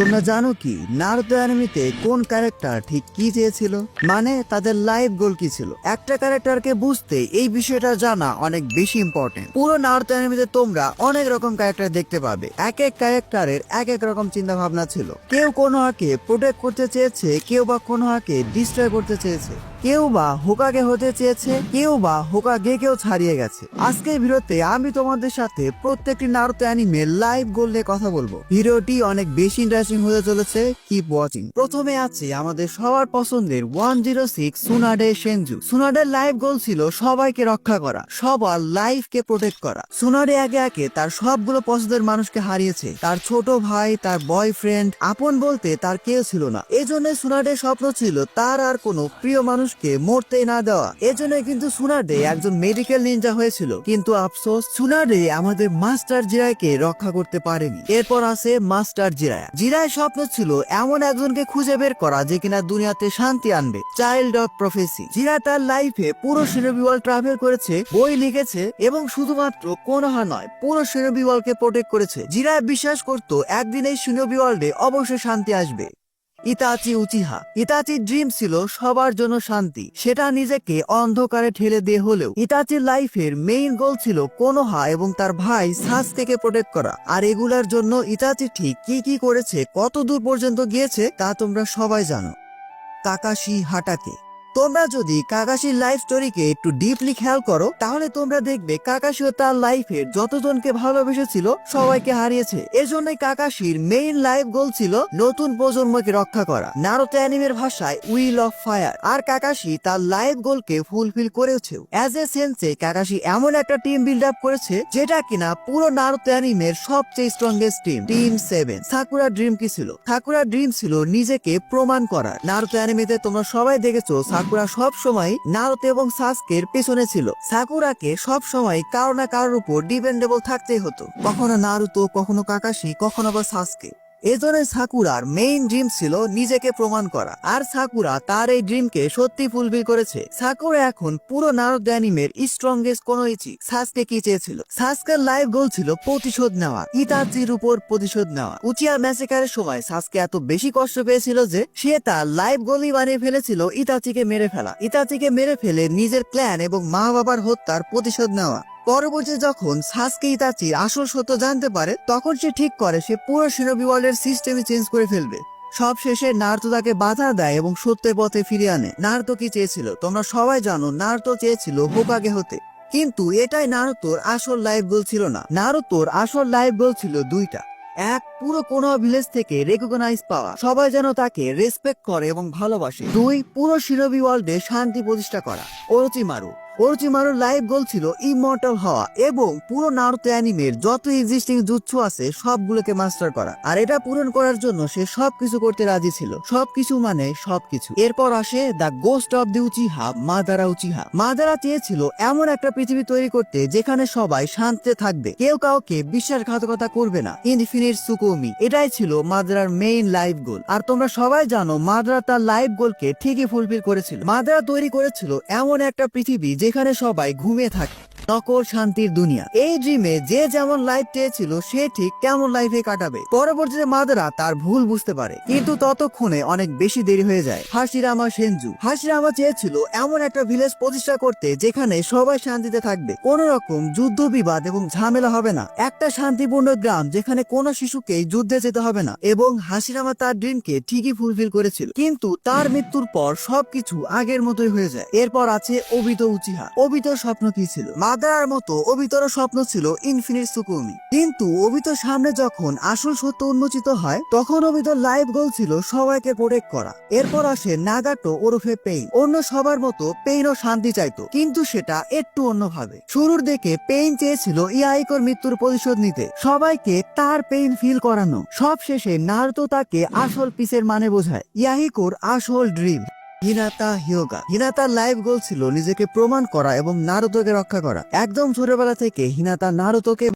তোমরা জানো কি নারুতো অ্যানিমিতে কোন ক্যারেক্টার ঠিক কি চেয়েছিল? মানে তাদের লাইফ গোল কি ছিল? একটা ক্যারেক্টারকে বুঝতে এই বিষয়টা জানা অনেক বেশি ইম্পর্টেন্ট পুরো নারুতো অ্যানিমিতে তোমরা অনেক রকম ক্যারেক্টার দেখতে পাবে। এক এক ক্যারেক্টারের এক এক রকম চিন্তা ভাবনা ছিল। কেউ কোনো হাকে প্রোটেক্ট করতে চেয়েছে, কেউ বা কোনো হাকে ডিস্ট্রয় করতে চেয়েছে। কেউ বা হোকাগে হতে চেয়েছে, কেউ বা হোকাগে কেউ ছাড়িয়ে গেছে। আজকের ভিডিওতে আমি তোমাদের সাথে প্রত্যেকটি নারুতো অ্যানিমে লাইভ গোল নিয়ে কথা বলব। ভিডিওটি অনেক বেশি হতে চলেছে কিপ ওয়াচিং প্রথমে আছে আমাদের সবার পছন্দের one zero six Tsunade Senju. সুনাডের life goal ছিল সবাইকে রক্ষা করা সবার লাইফ কে প্রোটেক্ট করা। সুনাডে আগে আগে তার সবগুলো পছন্দের মানুষকে হারিয়েছে। তার ছোট ভাই, তার বয়ফ্রেন্ড আপন বলতে তার কেউ ছিল না। এজন্য সুনাডের স্বপ্ন ছিল তার আর কোনো প্রিয় মানুষকে মরতে না দেওয়া। এজন্য কিন্তু সুনাডে একজন মেডিকেল নিনজা হয়েছিল। কিন্তু আফসোস সুনাডে আমাদের মাস্টার জিরায়কে রক্ষা করতে পারেনি। এরপর আছে মাস্টার জিরায়া জিরায় স্বপ্ন ছিল এমন একজনকে খুঁজে বের করা যে কিনা দুনিয়াতে শান্তি আনবে। চাইল্ড অফ প্রফেসি জিরা তার লাইফে পুরো সিনোবি ওয়ার্ল্ড ট্রাভেল করেছে, বই লিখেছে এবং শুধুমাত্র কোনোহা নয়, পুরো সিনোবি ওয়ার্ল্ডকে প্রোটেক্ট করেছে। জিরা বিশ্বাস করত একদিন এই সিনোবি ওয়ার্ল্ডে অবশ্যই শান্তি আসবে। Itachi Uchiha. ইতাচির ড্রিম ছিল সবার জন্য শান্তি। সেটা নিজেকে অন্ধকারে ঠেলে দিয়ে হলেও ইতাচির লাইফের মেইন গোল ছিল কোনোহা এবং তার ভাই সাস থেকে প্রোটেক্ট করা। আর এগুলার জন্য ইতাচি ঠিক কি কি করেছে কত দূর পর্যন্ত গিয়েছে, তা তোমরা সবাই জানো। Kakashi Hatake. তোমরা যদি কাকাশির লাইফ স্টোরিকে একটু ডিপলি খেয়াল করো, তাহলে তোমরা দেখবে কাকাশিও তার লাইফের যতজনকে ভালোবেসেছিল, সবাইকে হারিয়েছে। এজন্যই কাকাশির মেইন লাইফ গোল ছিল নতুন প্রজন্মকে রক্ষা করা। নারোতে অ্যানিমের ভাষায় উইল অফ ফায়ার আর কাকাশি তার লাইফ গোলকে ফুলফিল করেছেও। অ্যাজ এ সেন্সে কাকাশি এমন একটা টিম বিল্ড আপ করেছে, যেটা কিনা পুরো নারোতে অ্যানিমের সবচেয়ে strongest team team seven Sakura dream কি ছিল? সাকুরা ড্রিম ছিল নিজেকে প্রমাণ করা নারুতো অ্যানিমেতে তোমরা সবাই দেখেছ সাকুরা সব সময় নারুতো এবং সাসকের পেছনে ছিল। সাকুরাকে সব সময় কারও না কারোর উপর ডিপেন্ডেবল থাকতেই হতো। কখনো নারুতো, কখনো কাকাশি, কখনো বা সাসকে। এজন্য সাকুরার মেইন ড্রিম ছিল নিজেকে প্রমাণ করা। আর সাকুরা তার এই ড্রিমকে সত্যি ফুলফিল করেছে। সাকুরা এখন পুরো নারদ অ্যানিমের স্ট্রংগেস্ট কোন ইচি সাসকে কি চেয়েছিল? সাসকের লাইফ গোল ছিল প্রতিশোধ নেওয়া। ইতাচির উপর প্রতিশোধ নেওয়া। উচিয়া ম্যাসেকারের সময় সাসকে এত বেশি কষ্ট পেয়েছিল যে, সে তার লাইফ গোলই বানিয়ে ফেলেছিল ইতাচিকে মেরে ফেলা। ইতাচিকে মেরে ফেলে নিজের ক্ল্যান এবং মা বাবার হত্যার প্রতিশোধ নেওয়া। পরবর্তীতে যখন সাসকে ইতাচির আসল সত্য জানতে পারে, তখন সে ঠিক করে, সে পুরো সিনোবি ওয়ার্ল্ডের সিস্টেমই চেঞ্জ করে ফেলবে। সব শেষে নারতো তাকে বাধা দেয় এবং সত্যের পথে ফিরিয়ে আনে। নারতো কি চেয়েছিল? তোমরা সবাই জানো, নারতো চেয়েছিল হোকাগে হতে। কিন্তু এটাই নারুতোর আসল লাইফ গোল ছিল না। নারুতোর আসল লাইফ গোল ছিল দুইটা। এক, পুরো কোনো ভিলেজ থেকে রেকগনাইজ পাওয়া। সবাই যেন তাকে রেসপেক্ট করে এবং ভালোবাসে। দুই, পুরো শিরবি ওয়ার্ল্ডে শান্তি প্রতিষ্ঠা করা। ওরচিমারু ওরচিমারুর লাইফ গোল ছিল ইমর্টাল হওয়া এবং পুরো নারুতো অ্যানিমের যত এক্সিস্টিং জুৎসু আছে, সবগুলোকে মাস্টার করা। আর এটা পূরণ করার জন্য সে সবকিছু করতে রাজি ছিল। সবকিছু মানে সবকিছু। এরপর আসে the ghost of the Uchiha Madara Uchiha Madara চেয়েছিল এমন একটা পৃথিবী তৈরি করতে যেখানে সবাই শান্তিতে থাকবে। কেউ কাউকে বিশ্বাসঘাতকতা করবে না। ইনফিনিট সুকোমি এটাই ছিল মাদারার মেইন লাইফ গোল আর তোমরা সবাই জানো মাদারা তার লাইফ গোলকে ঠিকই ফুলফিল করেছিল। মাদারা তৈরি করেছিল এমন একটা পৃথিবী যেখানে সবাই ঘুমিয়ে থাকে। নকল শান্তির দুনিয়া। এই ড্রিমে যে যেমন লাইফ চেয়েছিল, সে ঠিক কেমন লাইফে কাটাবে। পরবর্তীতে মাদারা তার ভুল বুঝতে পারে। কিন্তু ততক্ষণে অনেক বেশি দেরি হয়ে যায়। হাসিরামা সেনজু। হাসিরামা চেয়েছিল এমন একটা ভিলেজ প্রতিষ্ঠা করতে, যেখানে সবাই শান্তিতে থাকবে। কোন রকম যুদ্ধ বিবাদ এবং ঝামেলা হবে না। একটা শান্তিপূর্ণ গ্রাম, যেখানে কোনো শিশুকেই যুদ্ধে যেতে হবে না। এবং হাসিরামা তার ড্রিমকে ঠিকই ফুলফিল করেছিল। কিন্তু তার মৃত্যুর পর সবকিছু আগের মতোই হয়ে যায়। এরপর আছে অবিত উচিহা। অবিত স্বপ্ন কি ছিল? মাদারার মতো অবিতর স্বপ্ন ছিল ইনফিনিট সুকুমি। কিন্তু অবিতর সামনে যখন আসল সত্য উন্মোচিত হয়, তখন অবিতর লাইফ গোল ছিল সবাইকে প্রোটেক্ট করা। এরপর আসে নাগাটো ওরফে পেইন। অন্য সবার মতো পেইনও শান্তি চাইতো, কিন্তু সেটা একটু অন্যভাবে। শুরুর দিকে পেইন চেয়েছিল ইয়াইকোর মৃত্যুর প্রতিশোধ নিতে। সবাইকে তার পেইন ফিল করানো। সব শেষে নারুতো তাকে আসল পিসের মানে বোঝায়, ইয়াহিকোর আসল ড্রিম হিনাতা হিয়োগা। হিনাতার লাইফ গোল ছিল নিজেকে প্রমাণ করা এবং নারুতোকে রক্ষা করা। একদম ছোটবেলা থেকে হিনাতা নারুতোকে